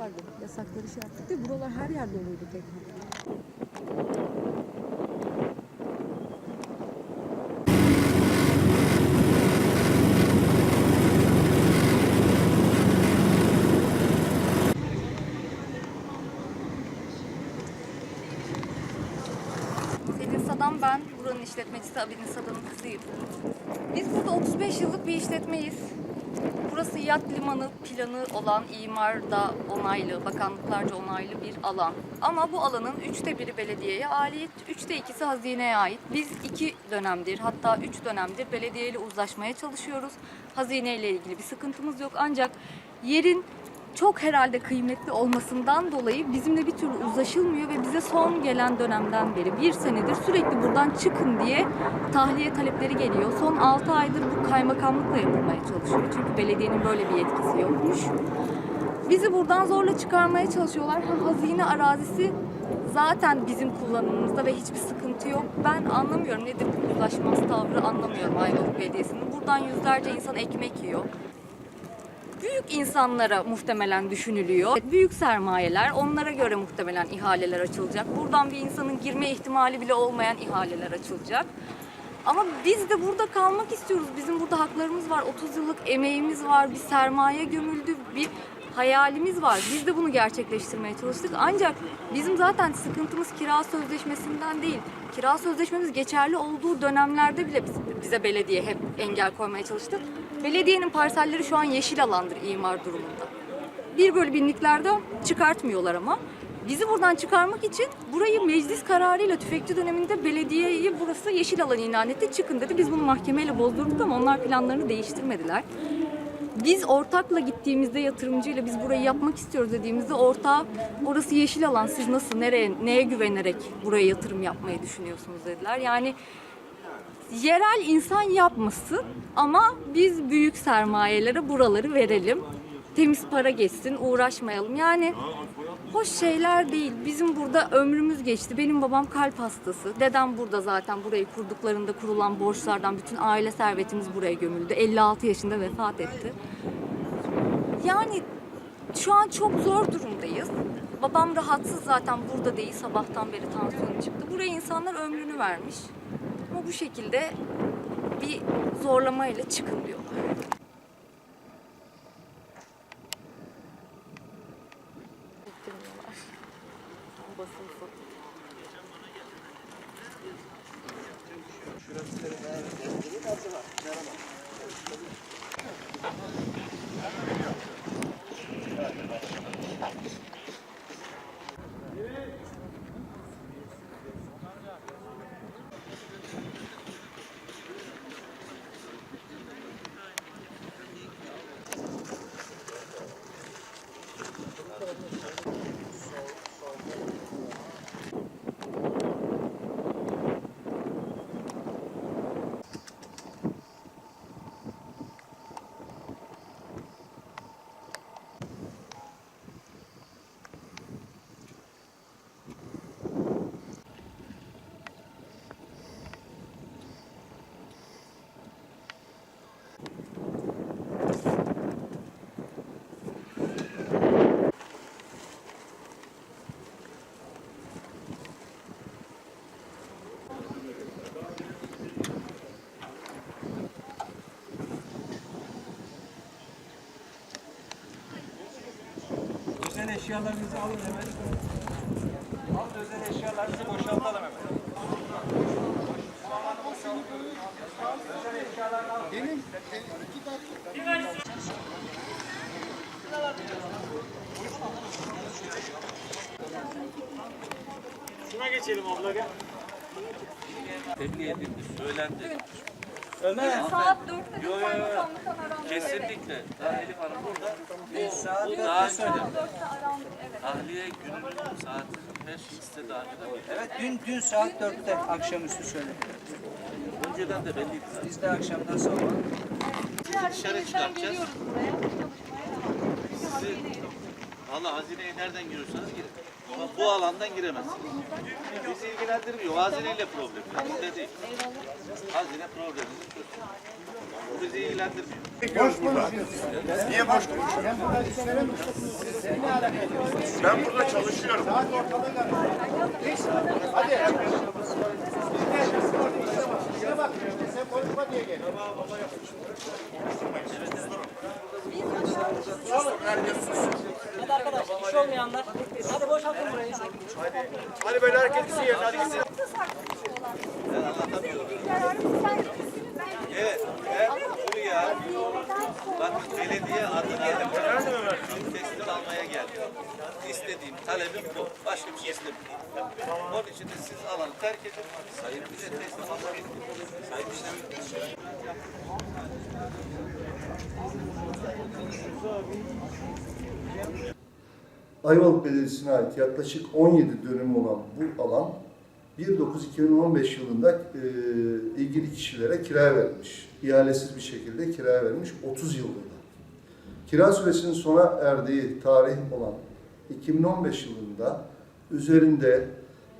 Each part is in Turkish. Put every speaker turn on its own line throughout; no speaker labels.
vardı. Yasakları şey yaptık değil. Buralar her yerde oluyordu tekrar.
Sadan ben. Buranın işletmecisi Abidin Sadan'ın kızıyım. Biz burada 35 yıllık bir işletmeyiz. Burası yat limanı planı olan imarda onaylı, bakanlıklarca onaylı bir alan. Ama bu alanın üçte biri belediyeye ait, üçte ikisi hazineye ait. Biz iki dönemdir, hatta üç dönemdir belediyeyle uzlaşmaya çalışıyoruz. Hazineyle ilgili bir sıkıntımız yok. Ancak yerin çok herhalde kıymetli olmasından dolayı bizimle bir türlü uzlaşılmıyor ve bize son gelen dönemden beri bir senedir sürekli buradan çıkın diye tahliye talepleri geliyor. Son 6 aydır bu kaymakamlıkla yapılmaya çalışıyor. Çünkü belediyenin böyle bir yetkisi yokmuş. Bizi buradan zorla çıkarmaya çalışıyorlar. Ha, hazine arazisi zaten bizim kullanımımızda ve hiçbir sıkıntı yok. Ben anlamıyorum nedir bu uzlaşmaz tavrı anlamıyorum Ayvalık Belediyesi'nin. Buradan yüzlerce insan ekmek yiyor büyük insanlara muhtemelen düşünülüyor. Büyük sermayeler, onlara göre muhtemelen ihaleler açılacak. Buradan bir insanın girme ihtimali bile olmayan ihaleler açılacak. Ama biz de burada kalmak istiyoruz. Bizim burada haklarımız var. 30 yıllık emeğimiz var. Bir sermaye gömüldü. Bir hayalimiz var. Biz de bunu gerçekleştirmeye çalıştık. Ancak bizim zaten sıkıntımız kira sözleşmesinden değil. Kira sözleşmemiz geçerli olduğu dönemlerde bile biz- bize belediye hep engel koymaya çalıştı. Belediyenin parselleri şu an yeşil alandır imar durumunda. Bir bölü binliklerde çıkartmıyorlar ama. Bizi buradan çıkarmak için burayı meclis kararıyla tüfekçi döneminde belediyeyi burası yeşil alan ilan etti. Çıkın dedi. Biz bunu mahkemeyle bozdurduk ama onlar planlarını değiştirmediler. Biz ortakla gittiğimizde yatırımcıyla biz burayı yapmak istiyoruz dediğimizde ortağı orası yeşil alan siz nasıl nereye neye güvenerek buraya yatırım yapmayı düşünüyorsunuz dediler. Yani yerel insan yapmasın ama biz büyük sermayelere buraları verelim. Temiz para geçsin, uğraşmayalım. Yani hoş şeyler değil. Bizim burada ömrümüz geçti. Benim babam kalp hastası. Dedem burada zaten burayı kurduklarında kurulan borçlardan bütün aile servetimiz buraya gömüldü. 56 yaşında vefat etti. Yani şu an çok zor durumdayız. Babam rahatsız zaten burada değil. Sabahtan beri tansiyonu çıktı. Buraya insanlar ömrünü vermiş. Ama bu şekilde bir zorlamayla çıkın diyorlar. Basın
Özel eşyalarınızı alın hemen. Alın özel eşyalarınızı boşaltalım hemen. Özel eşyalarını alın. Benim Şuna geçelim abla gel.
tebliğ edildi, söylendi.
Ömer.
Saat 4'te
Yo, yo, yo. Kesinlikle. Daha Elif Hanım burada. Bu,
saat
bu
dörtte
daha.
4'te arandı evet.
Tahliye gününün saati her şey istedi arkadaşlar.
Evet dün dün saat 4'te akşamüstü söyledi.
Önceden de belliydi zaten.
Biz de akşamdan sonra
Dışarı çıkartacağız. Sizi, valla hazineye nereden giriyorsanız girin. bu alandan giremezsiniz. Bizi ilgilendirmiyor. Hazineyle problem. Bizde değil. Hazine problemimizi çözsün. Bu bizi ilgilendirmiyor.
Niye boş konuşuyorsun? Ben burada çalışıyorum.
İş olmayanlar. Hadi boşaltın burayı.
Hadi böyle herkes gitsin yerine hadi gitsin.
Evet. Ben buraya bakın belediye adına şimdi teslim almaya geldim. İstediğim talebim bu. Başka bir şey istemiyorum. Onun siz alanı terk edin. Sayın bize teslim almayı Sayın.
Ayvalık Belediyesi'ne ait yaklaşık 17 dönüm olan bu alan 1.9.2015 yılında e, ilgili kişilere kiraya verilmiş. İhalesiz bir şekilde kiraya verilmiş 30 yıldır da. Kira süresinin sona erdiği tarih olan 2015 yılında üzerinde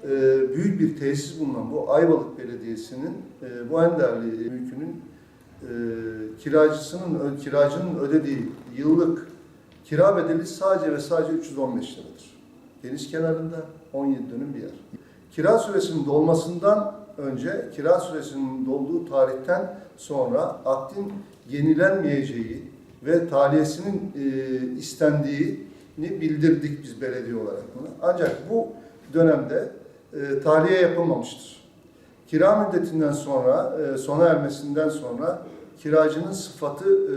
e, büyük bir tesis bulunan bu Ayvalık Belediyesi'nin e, bu en değerli mülkünün e, kiracısının, kiracının ödediği yıllık kira bedeli sadece ve sadece 315 liradır. Deniz kenarında 17 dönüm bir yer. Kira süresinin dolmasından önce kira süresinin dolduğu tarihten sonra akdin yenilenmeyeceği ve tahliyesinin e, istendiğini bildirdik biz belediye olarak bunu. Ancak bu dönemde e, tahliye yapılmamıştır. Kira müddetinden sonra, e, sona ermesinden sonra kiracının sıfatı e,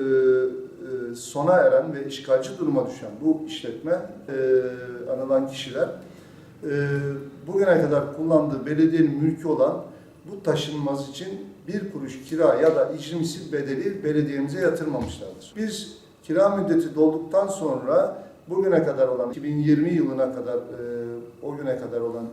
e, sona eren ve işgalci duruma düşen bu işletme e, anılan kişiler e, bugüne kadar kullandığı belediyenin mülkü olan bu taşınmaz için bir kuruş kira ya da icrimsi bedeli belediyemize yatırmamışlardır. Biz kira müddeti dolduktan sonra bugüne kadar olan 2020 yılına kadar e, o güne kadar olan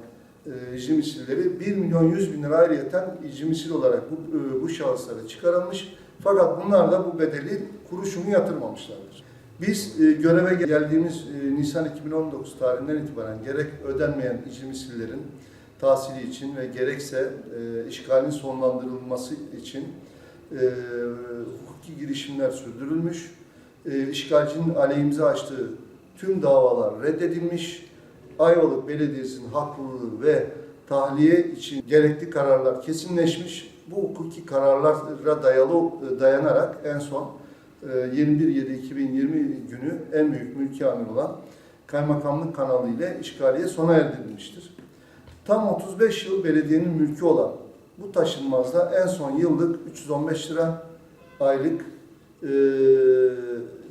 e, icrimsilleri 1 milyon 100 bin lira ayrıyeten icrimsil olarak bu, e, bu şahıslara çıkarılmış. Fakat bunlar da bu bedeli kuruşunu yatırmamışlardır. Biz e, göreve geldiğimiz e, Nisan 2019 tarihinden itibaren gerek ödenmeyen icrimsillerin tahsili için ve gerekse e, işgalin sonlandırılması için e, hukuki girişimler sürdürülmüş. E, işgalcinin aleyhimize açtığı tüm davalar reddedilmiş. Ayvalık Belediyesi'nin haklılığı ve tahliye için gerekli kararlar kesinleşmiş. Bu hukuki kararlara dayalı dayanarak en son e, 21.7.2020 günü en büyük mülki amir olan kaymakamlık kanalı ile işgaliye sona erdirilmiştir. Tam 35 yıl belediyenin mülkü olan bu taşınmazda en son yıllık 315 lira, aylık e,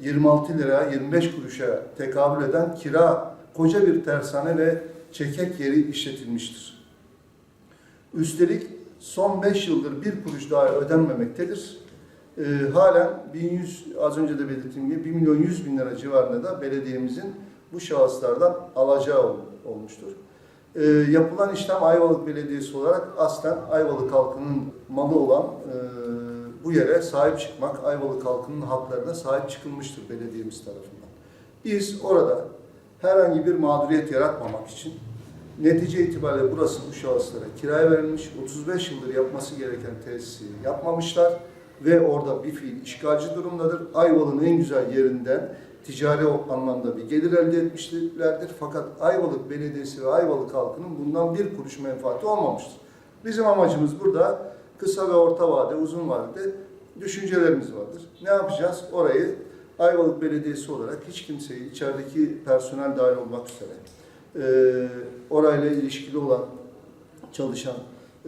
26 lira 25 kuruşa tekabül eden kira koca bir tersane ve çekek yeri işletilmiştir. Üstelik son 5 yıldır bir kuruş daha ödenmemektedir. Ee, halen 1100 az önce de belirttiğim gibi 1 milyon 100 bin lira civarında da belediyemizin bu şahıslardan alacağı ol- olmuştur. Ee, yapılan işlem Ayvalık Belediyesi olarak aslen Ayvalık halkının malı olan e, bu yere sahip çıkmak, Ayvalık halkının haklarına sahip çıkılmıştır belediyemiz tarafından. Biz orada herhangi bir mağduriyet yaratmamak için netice itibariyle burası bu şahıslara kiraya verilmiş, 35 yıldır yapması gereken tesisi yapmamışlar ve orada bir fiil işgalci durumdadır. Ayvalık'ın en güzel yerinden ticari anlamda bir gelir elde etmişlerdir. Fakat Ayvalık Belediyesi ve Ayvalık halkının bundan bir kuruş menfaati olmamıştır. Bizim amacımız burada kısa ve orta vade, uzun vadede düşüncelerimiz vardır. Ne yapacağız? Orayı Ayvalık Belediyesi olarak hiç kimseyi içerideki personel dahil olmak üzere e, orayla ilişkili olan çalışan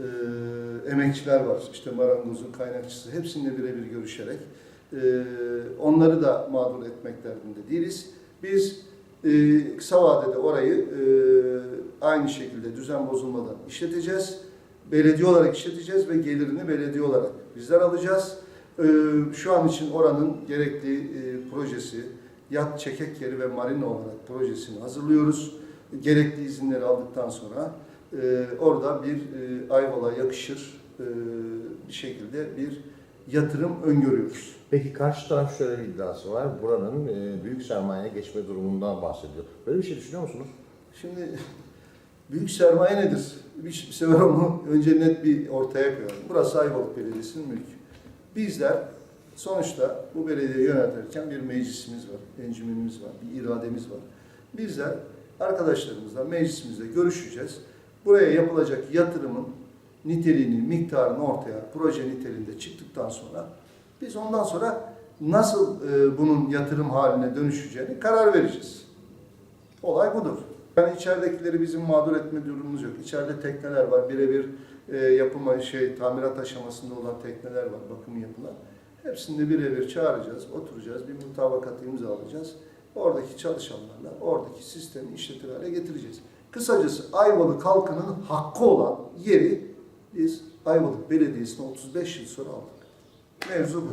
e, emekçiler var. İşte marangozun kaynakçısı. Hepsininle birebir görüşerek e, onları da mağdur etmek derdinde değiliz. Biz e, kısa vadede orayı e, aynı şekilde düzen bozulmadan işleteceğiz. Belediye olarak işleteceğiz ve gelirini belediye olarak bizler alacağız. E, şu an için oranın gerekli e, projesi, yat çekek yeri ve marina olarak projesini hazırlıyoruz. Gerekli izinleri aldıktan sonra e, orada bir e, Ayvalık'a yakışır e, bir şekilde bir yatırım öngörüyoruz.
Peki karşı taraf şöyle bir iddiası var. Buranın e, büyük sermayeye geçme durumundan bahsediyor. Böyle bir şey düşünüyor musunuz?
Şimdi büyük sermaye nedir? Bir sefer onu önce net bir ortaya koyalım. Burası Ayvalık Belediyesi'nin mülkü. Bizler sonuçta bu belediyeyi yönetirken bir meclisimiz var, encümenimiz var, bir irademiz var. Bizler arkadaşlarımızla meclisimizde görüşeceğiz. Buraya yapılacak yatırımın niteliğini, miktarını ortaya proje niteliğinde çıktıktan sonra biz ondan sonra nasıl e, bunun yatırım haline dönüşeceğini karar vereceğiz. Olay budur. Yani içeridekileri bizim mağdur etme durumumuz yok. İçeride tekneler var. Birebir e, yapıma şey tamirat aşamasında olan tekneler var. Bakımı yapılan. Hepsini de birebir çağıracağız, oturacağız, bir mutabakat imzalayacağız. Oradaki çalışanlarla oradaki sistemi işletir hale getireceğiz. Kısacası Ayvalık halkının hakkı olan yeri biz Ayvalık Belediyesi'ne 35 yıl sonra aldık. Mevzu bu.